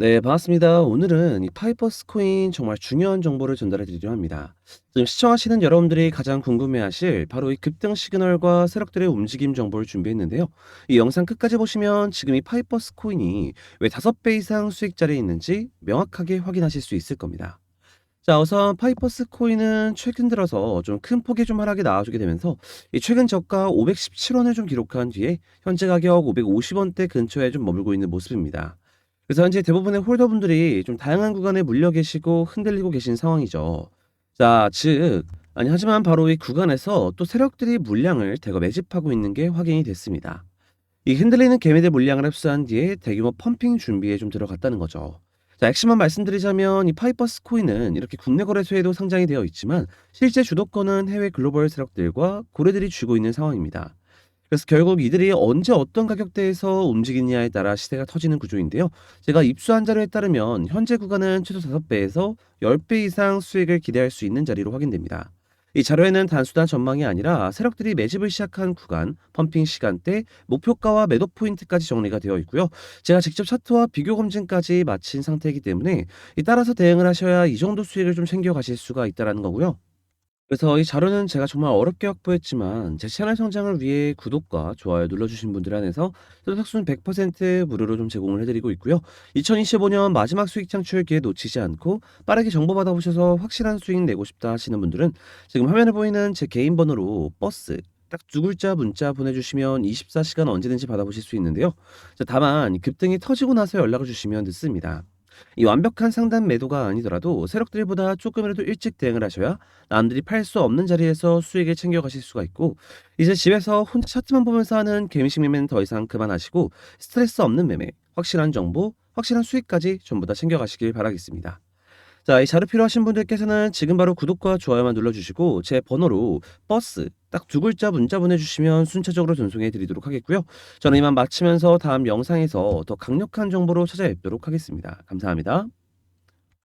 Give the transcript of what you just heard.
네, 반갑습니다. 오늘은 이 파이퍼스 코인 정말 중요한 정보를 전달해 드리려 합니다. 지금 시청하시는 여러분들이 가장 궁금해하실 바로 이 급등 시그널과 세력들의 움직임 정보를 준비했는데요. 이 영상 끝까지 보시면 지금 이 파이퍼스 코인이 왜 5배 이상 수익 자리에 있는지 명확하게 확인하실 수 있을 겁니다. 자, 우선 파이퍼스 코인은 최근 들어서 좀 큰 폭의 좀 하락이 나와주게 되면서 이 최근 저가 517원을 좀 기록한 뒤에 현재 가격 550원대 근처에 좀 머물고 있는 모습입니다. 그래서 현재 대부분의 홀더분들이 좀 다양한 구간에 물려 계시고 흔들리고 계신 상황이죠. 자, 즉, 아니, 하지만 바로 이 구간에서 또 세력들이 물량을 대거 매집하고 있는 게 확인이 됐습니다. 이 흔들리는 개미들 물량을 흡수한 뒤에 대규모 펌핑 준비에 좀 들어갔다는 거죠. 자, 핵심만 말씀드리자면 이 파이퍼스 코인은 이렇게 국내 거래소에도 상장이 되어 있지만 실제 주도권은 해외 글로벌 세력들과 고래들이 쥐고 있는 상황입니다. 그래서 결국 이들이 언제 어떤 가격대에서 움직이느냐에 따라 시세가 터지는 구조인데요. 제가 입수한 자료에 따르면 현재 구간은 최소 5배에서 10배 이상 수익을 기대할 수 있는 자리로 확인됩니다. 이 자료에는 단순한 전망이 아니라 세력들이 매집을 시작한 구간, 펌핑 시간대, 목표가와 매도 포인트까지 정리가 되어 있고요. 제가 직접 차트와 비교 검증까지 마친 상태이기 때문에 이 따라서 대응을 하셔야 이 정도 수익을 좀 챙겨 가실 수가 있다라는 거고요. 그래서 이 자료는 제가 정말 어렵게 확보했지만 제 채널 성장을 위해 구독과 좋아요 눌러주신 분들 한해서 소득순 100% 무료로 좀 제공을 해드리고 있고요. 2025년 마지막 수익 창출 기회 놓치지 않고 빠르게 정보 받아보셔서 확실한 수익 내고 싶다 하시는 분들은 지금 화면에 보이는 제 개인 번호로 버스 딱 두 글자 문자 보내주시면 24시간 언제든지 받아보실 수 있는데요. 자, 다만 급등이 터지고 나서 연락을 주시면 늦습니다. 이 완벽한 상단 매도가 아니더라도 세력들보다 조금이라도 일찍 대응을 하셔야 남들이 팔 수 없는 자리에서 수익을 챙겨가실 수가 있고 이제 집에서 혼자 차트만 보면서 하는 개미식 매매는 더 이상 그만하시고 스트레스 없는 매매, 확실한 정보, 확실한 수익까지 전부 다 챙겨가시길 바라겠습니다. 자, 이 자료 필요하신 분들께서는 지금 바로 구독과 좋아요만 눌러주시고 제 번호로 버스 딱 두 글자 문자 보내주시면 순차적으로 전송해 드리도록 하겠고요. 저는 이만 마치면서 다음 영상에서 더 강력한 정보로 찾아뵙도록 하겠습니다. 감사합니다.